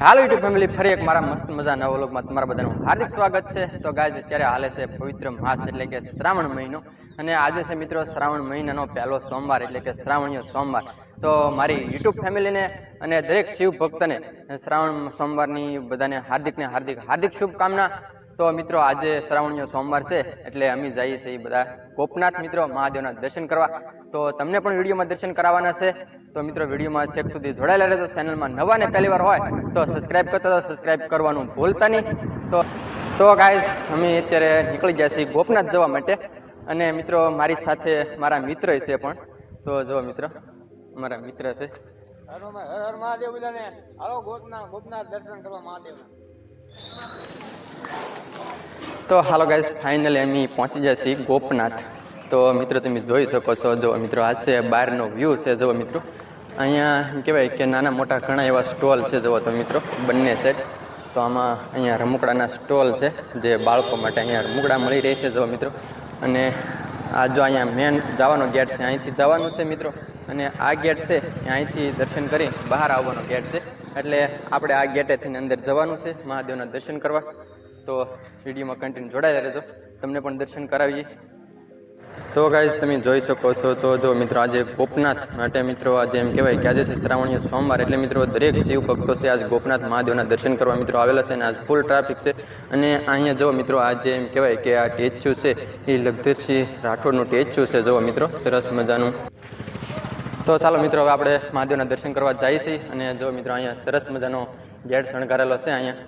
હાલો YouTube family ફરી એક મારા મસ્ત મજા નવા વ્લોગમાં તમારા બધાનું હાર્દિક સ્વાગત છે. તો ગાય અત્યારે હાલે છે પવિત્ર માસ એટલે કે શ્રાવણ મહિનો. અને આજે છે મિત્રો શ્રાવણ મહિનાનો પહેલો સોમવાર એટલે કે શ્રાવણીય સોમવાર. તો મારી યુટ્યુબ ફેમિલીને અને દરેક શિવ ભક્તને શ્રાવણ સોમવારની બધાને હાર્દિક ને હાર્દિક હાર્દિક શુભકામના. તો મિત્રો, આજે શ્રાવણીય સોમવાર છે, એટલે અમે જઈએ છીએ બધા ગોપનાથ મિત્રો મહાદેવના દર્શન કરવા. તો તમને પણ વિડીયોમાં દર્શન કરાવવાના છે. તો મિત્રો, વિડીયોમાં છેક સુધી જોડાયેલા રહેજો. ચેનલમાં નવા ને પહેલી વાર હોય, તો સબસ્ક્રાઈબ કરતા તો સબસ્ક્રાઈબ કરવાનું ભૂલતા નહીં. તો તો ગાઈસ અમે અત્યારે નીકળી ગયા છીએ ગોપનાથ જવા માટે. અને મિત્રો, મારી સાથે મારા મિત્ર છે પણ. તો જો મિત્રો મારા મિત્ર છે. હર મહાદેવ બધાને. હાલો ગોપનાથ ગોપનાથ દર્શન કરવા મહાદેવના. તો હાલો ગાઈઝ ફાઇનલી અમે પહોંચી ગયા છીએ ગોપનાથ. તો મિત્રો, તમે જોઈ શકો છો, જો મિત્રો, આ છે બહારનો વ્યૂ છે, જો મિત્રો. અહીંયા એમ કહેવાય કે નાના મોટા ઘણા એવા સ્ટોલ છે જુઓ તો મિત્રો, બંને સેટ તો આમાં અહીંયા રમકડાના સ્ટોલ છે, જે બાળકો માટે અહીંયા રમકડા મળી રહે છે જુઓ મિત્રો. અને આ જો અહીંયા મેન જવાનો ગેટ છે, અહીંથી જવાનું છે, મિત્રો. અને આ ગેટ છે, એ અહીંથી દર્શન કરી બહાર આવવાનો ગેટ છે. એટલે આપણે આ ગેટેથી અંદર જવાનું છે, મહાદેવના દર્શન કરવા. તો વિડીયોમાં કન્ટિન્યુ જોડાયેલા રહેજો. તમને પણ દર્શન કરાવીએ. તો ગાઈઝ તમે જોઈ શકો છો, તો જો મિત્રો આજે ગોપનાથ માટે મિત્રો આજે એમ કહેવાય કે આજે છે શ્રાવણીય સોમવાર, એટલે મિત્રો દરેક શિવ ભક્તો છે આજ ગોપનાથ મહાદેવના દર્શન કરવા મિત્રો આવેલા છે અને આજ ફૂલ ટ્રાફિક છે. અને અહીંયા જો મિત્રો આજે એમ કહેવાય કે આ ટેચ્યુ છે, એ લગધરસિંહ રાઠોડનું ટેચ્યુ છે જો મિત્રો, સરસ મજાનું. તો ચાલો મિત્રો, હવે આપણે મહાદેવના દર્શન કરવા જઈએ છીએ અને જો મિત્રો અહીંયા સરસ મજાનો ગેટ શણગારેલો છે અહીંયા.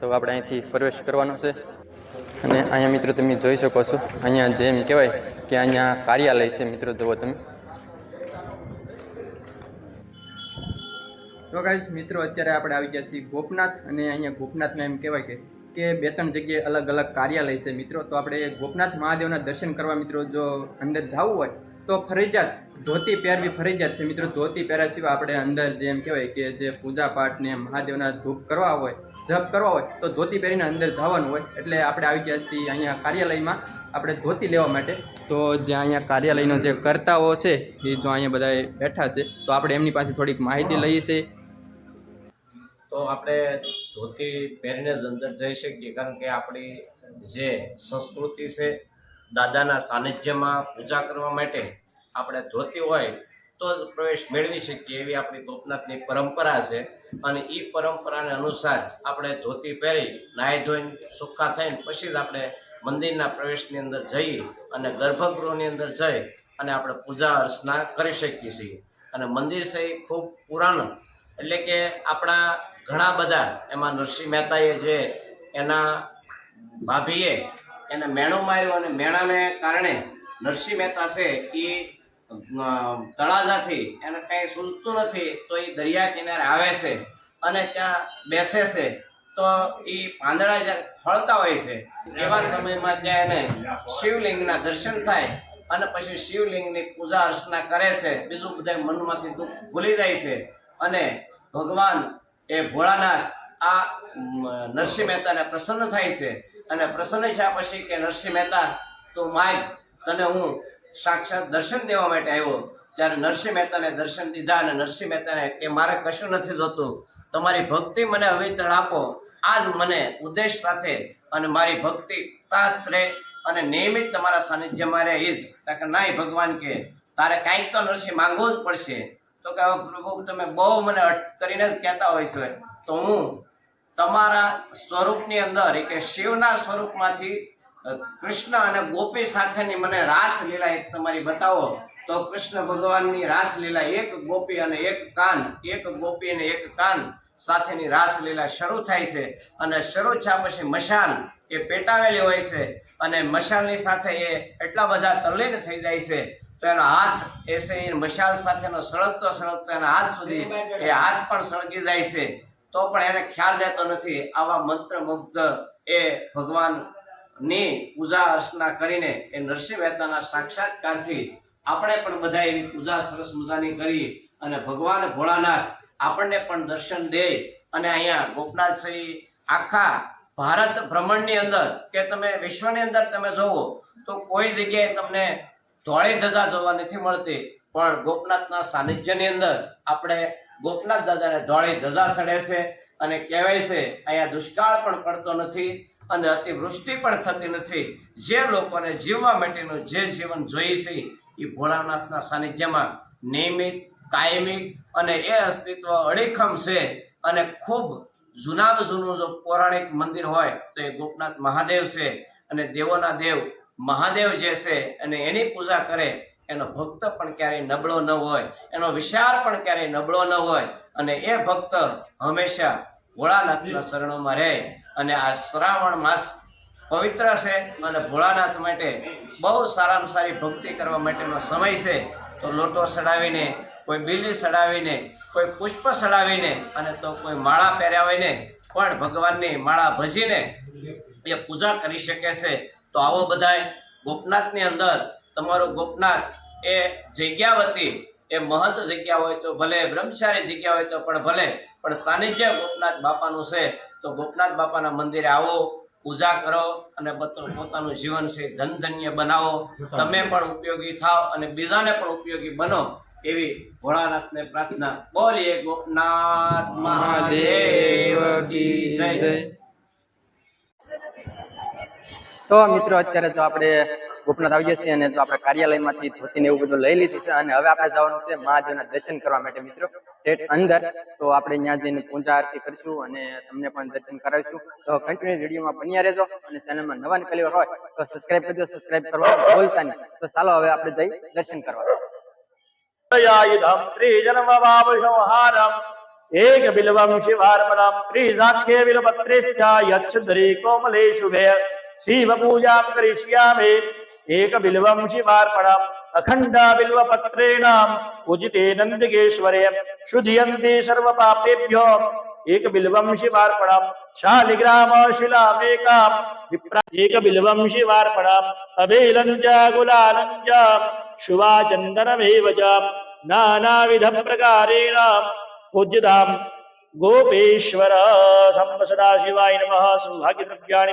તો આપણે અહીંથી પ્રવેશ કરવાનો છે. અને અહીંયા મિત્રો તમે જોઈ શકો છો, અહીંયા જેમ કહેવાય કે અહીંયા કાર્યાલય છે મિત્રો, જુઓ તમે. તો ગાઈસ મિત્રો, અત્યારે આપણે આવી ગયા છીએ ગોપનાથ અને અહીંયા ગોપનાથમાં એમ કહેવાય કે કે બે ત્રણ જગ્યાએ અલગ અલગ કાર્યાલય છે મિત્રો. તો આપણે ગોપનાથ મહાદેવના દર્શન કરવા મિત્રો, જો અંદર જવું હોય, તો ફરજિયાત ધોતી પહેરવી ફરજિયાત છે મિત્રો. ધોતી પહેર્યા સિવાય આપણે અંદર જેમ કહેવાય કે જે પૂજા પાઠ ને મહાદેવના ધૂપ કરવા હોય જપ કરવા હોય તો ધોતી પહેરીને અંદર જવાનું હોય. એટલે આપણે આવી ગયા છીએ અહીંયા કાર્યાલયમાં. આપણે ધોતી લેવા માટે. તો જે અહીંયા કાર્યાલયનો જે કર્તાઓ છે, એ જો અહીંયા બધા બેઠા છે, તો આપણે એમની પાસે થોડીક માહિતી લઈએ છીએ. તો આપણે ધોતી પહેરીને જ અંદર જઈ શકીએ, કારણ કે આપણી જે સંસ્કૃતિ છે, દાદાના સાનિધ્યમાં પૂજા કરવા માટે આપણે ધોતી હોય તો જ પ્રવેશ મેળવી શકીએ એવી આપણી ગોપનાથની પરંપરા છે. અને એ પરંપરાને અનુસાર આપણે ધોતી પહેરી, નાહી ધોઈને સુખા થઈને પછી જ આપણે મંદિરના પ્રવેશની અંદર જઈ અને ગર્ભગૃહની અંદર જઈ અને આપણે પૂજા અર્ચના કરી શકીએ છીએ. અને મંદિર છે એ ખૂબ પુરાણું. એટલે કે આપણા ઘણા બધા એમાં નરસિંહ મહેતાએ જે એના ભાભીએ એને મેણો માર્યું અને મેણાને કારણે નરસિંહ મહેતા છે એ તળાજાથી, એને કંઈ સૂઝતું નથી, તો એ દરિયા કિનારે આવે છે અને ત્યાં બેસે છે, તો એ પાંદડા જ્યારે ફળતા હોય છે, એવા સમયમાં ત્યાં એને શિવલિંગના દર્શન થાય અને પછી શિવલિંગની પૂજા અર્ચના કરે છે. બીજું બધા મનમાંથી દુઃખ ભૂલી જાય છે અને ભગવાન એ ભોળાનાથ આ નરસિંહ મહેતાને પ્રસન્ન થાય છે. અને પ્રસન્ન થયા પછી કે નરસિંહ મહેતા, તું માય તને હું સાક્ષાત દર્શન દેવા માટે આવ્યો. ત્યારે નરસિંહ મહેતાને દર્શન દીધા અને નરસિંહ મહેતાને કે મારે કશું નથી જોતું તમારી ભક્તિ મને હવે અવિચળ આપો. આજ મને ઉદ્દેશ સાથે અને મારી ભક્તિ તાત અને નિયમિત તમારા સાનિધ્યમાં રહે એ જ કે નાય ભગવાન કે, તારે કાંઈક તો નરસિંહ માંગવું જ પડશે. તો કે પ્રભુ તમે બહુ મને અટ કરીને જ કહેતા હોય છે. તો હું તમારા સ્વરૂપની અંદર, એ કે શિવના સ્વરૂપમાંથી કૃષ્ણ અને ગોપી સાથેની મને રાસલીલા એક તમારી બતાવો. તો કૃષ્ણ ભગવાનની રાસલીલા એક ગોપી અને એક કાન, એક ગોપી અને એક કાન સાથેની રાસલીલા શરૂ થાય છે. અને શરૂ થયા પછી મશાલ એ પેટાવેલી હોય છે અને મશાલની સાથે એ એટલા બધા તલ્લીન થઈ જાય છે. તો એનો હાથ એ છે મશાલ સાથેનો સળગતો સળગતો એના હાથ સુધી એ હાથ પણ સળગી જાય છે. તો પણ એને ખ્યાલ રહેતો નથી. આવા મંત્રમુગ્ધ એ ભગવાનની પૂજા અર્ચના કરીને એ નરસિંહ મહેતાના સાક્ષાત્કારથી આપણે પણ બધા એવી પૂજા સરસ મજાની કરી અને ભગવાન ભોળાનાથ આપણને પણ દર્શન દે અને અહીંયા ગોપનાથ શ્રી આખા ભારત ભ્રમણની અંદર કે તમે વિશ્વની અંદર તમે જોવો તો કોઈ જગ્યાએ તમને ધોળી ધજા જોવા નથી મળતી. પણ ગોપનાથના સાનિધ્યની અંદર આપણે ગોપનાથ દાદાને ધોળી ધજા ચડે છે અને કહેવાય છે, અહીંયા દુષ્કાળ પણ પડતો નથી અને અતિવૃષ્ટિ પણ થતી નથી. જે લોકોને જીવવા માટેનું જે જીવન જોઈએ છે એ ભોળાનાથના સાનિધ્યમાં નિયમિત કાયમી અને એ અસ્તિત્વ અડીખમ છે અને ખૂબ જૂનામાં જૂનું જો પૌરાણિક મંદિર હોય, તો એ ગોપનાથ મહાદેવ છે અને દેવોના દેવ મહાદેવ જે છે અને એની પૂજા કરે, એનો ભક્ત પણ ક્યારેય નબળો ન હોય, એનો વિચાર પણ ક્યારેય નબળો ન હોય અને એ ભક્ત હંમેશા ભોળાનાથના શરણોમાં રહે. અને આ શ્રાવણ માસ પવિત્ર છે અને ભોળાનાથ માટે બહુ સારામાં સારી ભક્તિ કરવા માટેનો સમય છે. તો લોટો ચડાવીને, કોઈ બીલી ચડાવીને, કોઈ પુષ્પ ચડાવીને અને તો કોઈ માળા પહેરાવીને પણ ભગવાનની માળા ભજીને એ પૂજા કરી શકે છે. તો આવો બધાય, ગોપનાથની અંદર તમારું ગોપનાથ એ જગ્યાવતી, એ મહંત જગ્યા હોય તો ભલે, બ્રહ્મચારી જગ્યા હોય તો પણ ભલે, પણ સાનિધ્ય ગોપનાથ બાપાનું છે. તો ગોપનાથ બાપાના મંદિરે આવો, પૂજા કરો અને પોતાનું જીવન છે ધનધન્ય બનાવો. તમે પણ ઉપયોગી થાવ અને બીજાને પણ ઉપયોગી બનો એવી ભોળાનાથને પ્રાર્થના. બોલીએ ગોપનાથ મહાદેવ જય. તો મિત્રો, અત્યારે તો આપણે ગોપનાથ આવી જશે અને તો આપણે કાર્યાલયમાંથી ધોતીને એવું બધું લઈ લીધું છે અને હવે આપણે જવાનું છે મહાદેવના દર્શન કરવા માટે મિત્રો. સ્ટેટ અંદર, તો આપણે ત્યાં જઈને પૂજા આરતી કરીશું અને તમને પણ દર્શન કરાવીશું. તો કન્ટિન્યુ વિડીયોમાં બન્યા રહેજો અને ચેનલમાં નવા પહેલી વાર હોય તો સબસ્ક્રાઇબ કરી દો સબસ્ક્રાઇબ કરવા ભૂલતા નહીં. તો ચાલો હવે આપણે જઈ દર્શન કરવા. યાયધમ ત્રિજન્મ વાવસંહારમ એક બિલવમ શિવાર્પણમ. ત્રિજાખ્ય બિલપત્રેશ્ચ યક્ષ દરે કોમલેશુ વે શિવ પૂજામ કરિષ્યામે. एक बिल्वम शिवार्पणम अखंडा बिल्व पत्रेणाम उजिते नंदिकेश्वरे शुधियन्ते सर्व पापेभ्यो एक बिल्वम शिवार्पणम शालिग्राम शिलामेकाम विप्रा एक बिल्वम शिवार्पणम गुलालंजा शुवा चंदन नाना विध प्रकारेण पूज्यता गोपेश्वर। सम्पसदा शिवाय नम। सौभाग्य सौभाग्यद्रव्याणि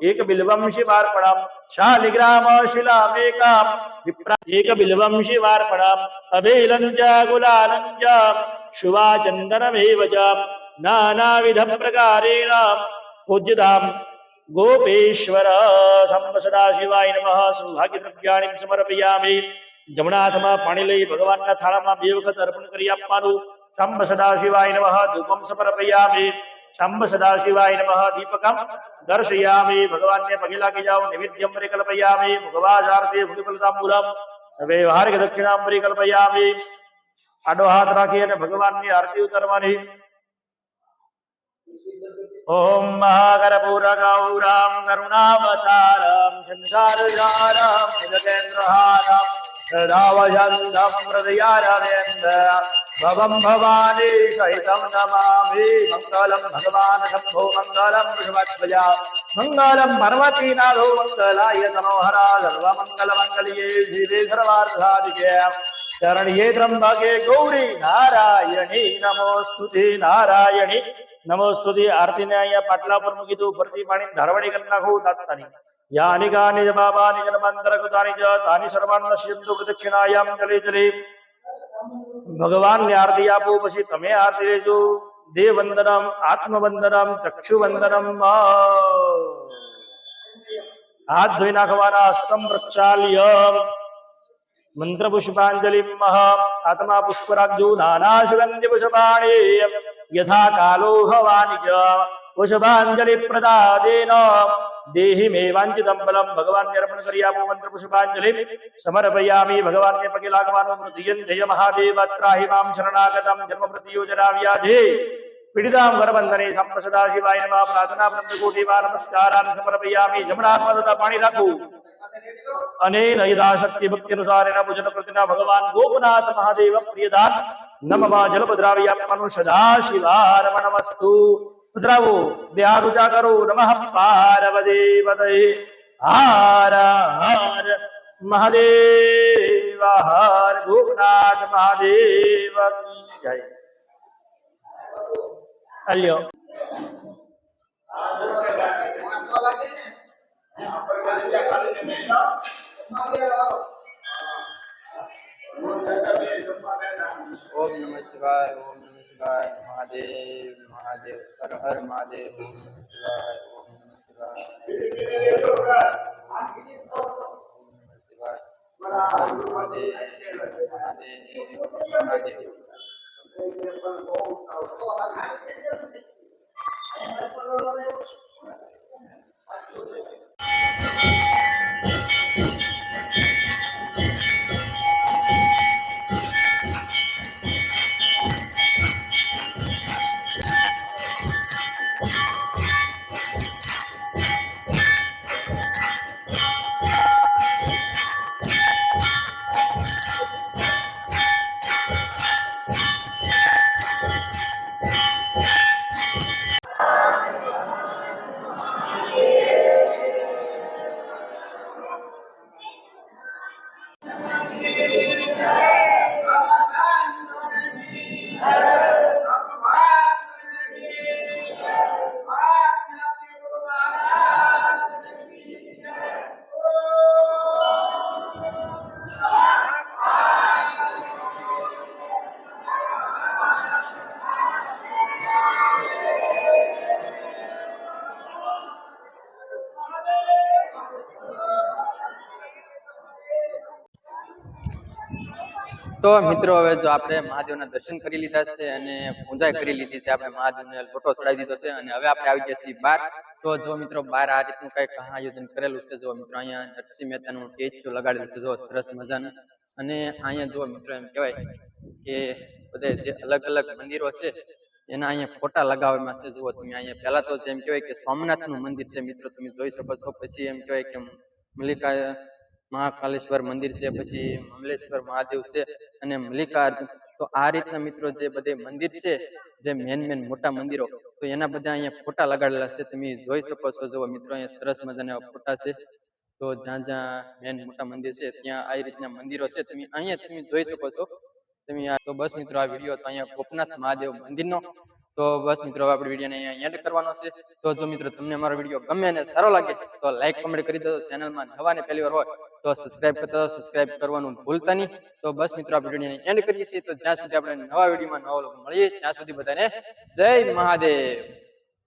एक बिल्वम शिवार्पणम शालिग्राम शिला एक बिल्वम शिवार्पणम अभेलंज गुलालंज। शुभा चंदनमेव नानाविध प्रकारेण। पूज्यताम गोपेश्वर संपसदा शिवाय नमः। सौभाग्य द्रव्याणि समर्पयामि। જમણાથમાં પાણી લઈ ભગવાનના થાળામાં બે વખત અર્પણ કરી આપવાનું સંભ સદાશિવાય નમઃ ધૂપમ શંભ સદાશિવાય નમઃ દીપકમ દર્શયામે ભગવાનને પગે લાગી જાઓ નૈવેદ્યમ પરિકલ્પયામિ ભગવાજાર્થે ભૂમિફલતાંબુલમ વ્યવહારિક દક્ષિણામ પરિકલ્પયામે આડો હાથ રાખી અને ભગવાનની આરતી ઉતારવાની ઓમ મહાકરપૂરગૌરામ કરુણાવતારમ સંસારજારમ નિગેન્દ્રહારમ સદાવયંતમ હૃદયારવિંદ भवं भवानी सहितं नमामि मङ्गलं भगवान् शम्भो मङ्गलं विष्वत्मजा मङ्गलं पर्वतीनाथो मङ्गलाय मनोहरा सर्वमङ्गलमङ्गल्ये शिवे सर्वार्थादिके शरण्ये त्र्यम्बके गौरी नारायणी नमोस्तुति नारायणी नमोस्तुति आर्तिन्याय पटलापुर मुगितु प्रतिपाणि धरवणि कन्नघो दत्तनि यानि कानि च बाबानि जन्मन्तरकृतानि च तानि सर्वान् नश्यन्तु प्रदक्षिणायां जले जले ભગવાનને આરતી આપો, પછી તમે આરતી લેજો. દેવ વંદનમ આત્મ વંદનમ ચક્ષુ વંદનમ હાથ ધોઈ નાખવાના સ્તમ પ્રક્ષાલ્ય મંત્ર પુષ્પાંજલિ આત્મા પુષ્પરાજો નાના સુગંધિ પુષ્પાણી યથા કાલો હવાની પુષ્પાંજલિ પ્રદાદેન देहि मेवांकितम बलम भगवान के अर्पण करिया मंत्र पुष्पांजलि समर्पयामि भगवान के पगे लागवान जय महादेव त्राहि माम शरणागतम जन्म प्रतियोजना व्याधि पीड़ितां शिवाय नमः। प्रार्थना ब्रह्म कोटि वा नमस्कारान् समर्पयामि अनेन भक्ति अनुसारेण कृतिना भगवान गोपनाथ महादेव प्रियदान नमः। जलभद्राव्यात्मनु सदा शिवार्पणमस्तु ઊંચા કરો, નમઃ પાર્વતી પતયે હાર હાર, મહાદેવ, હર, ગોપનાથ, મહાદેવ, જય. અલ્યો. ઓમ નમઃ શિવાય, ઓમ નમઃ શિવાય. મહાદેવ મહાદેવ હર હર મહાદેવ. Thank નમઃ તો મિત્રો, હવે જો આપણે મહાદેવના દર્શન કરી લીધા છે અને પૂજા કરી લીધી છે, આપણે મહાદેવને લોટો ચડાવી દીધો છે અને હવે આપણે આવી ગયા છીએ બાર. તો જો મિત્રો, બાર આ રીતનું કંઈક આયોજન કરેલું છે, જો મિત્રો, અહીંયા નરસિંહ મહેતાનું સ્ટેચ્યુ લગાડેલું છે, જો સરસ મજાનું. અને અહીંયા જો મિત્રો, એમ કહેવાય કે બધે જે અલગ અલગ મંદિરો છે, એના અહીંયા ફોટા લગાવવામાં છે, જુઓ તમે અહીંયા. પહેલા તો જેમ કહેવાય કે સોમનાથનું મંદિર છે, મિત્રો, તમે જોઈ શકો છો. પછી એમ કહેવાય કે મલ્લિકા મહાકાલેશ્વર મંદિર છે, પછી મમલેશ્વર મહાદેવ છે અને મલ્લિકાર્જુન. તો આ રીતના મિત્રો જે બધે મંદિર છે, જે મેન મેન મોટા મંદિરો, તો એના બધા અહીંયા ફોટા લગાડેલા છે. તમે જોઈ શકો છો જો મિત્રો, અહીંયા સરસ મજાના ફોટા છે. તો જ્યાં જ્યાં મેન મોટા મંદિર છે, ત્યાં આ રીતના મંદિરો છે. તમે અહીંયા તમે જોઈ શકો છો. તમે આ, તો બસ મિત્રો, આ વીડિયો તો અહીંયા ગોપનાથ મહાદેવ મંદિરનો. તો બસ મિત્રો આપણે વિડીયોને અહીંયા એન્ડ કરવાનો છે. તો જો મિત્રો, તમને અમારો વીડિયો ગમે અને સારો લાગે, તો લાઈક કમેન્ટ કરી દેજો. ચેનલમાં નવા ને પહેલી વાર હોય તો સબસ્ક્રાઇબ કરતા સબસ્ક્રાઇબ કરવાનું ભૂલતા નહીં. તો બસ મિત્રો, આ વિડીયોને એન્ડ કરીએ છીએ. તો જ્યાં સુધી આપણે નવા વિડીયોમાં નવા લોકો મળીએ, ત્યાં સુધી બધાને જય મહાદેવ.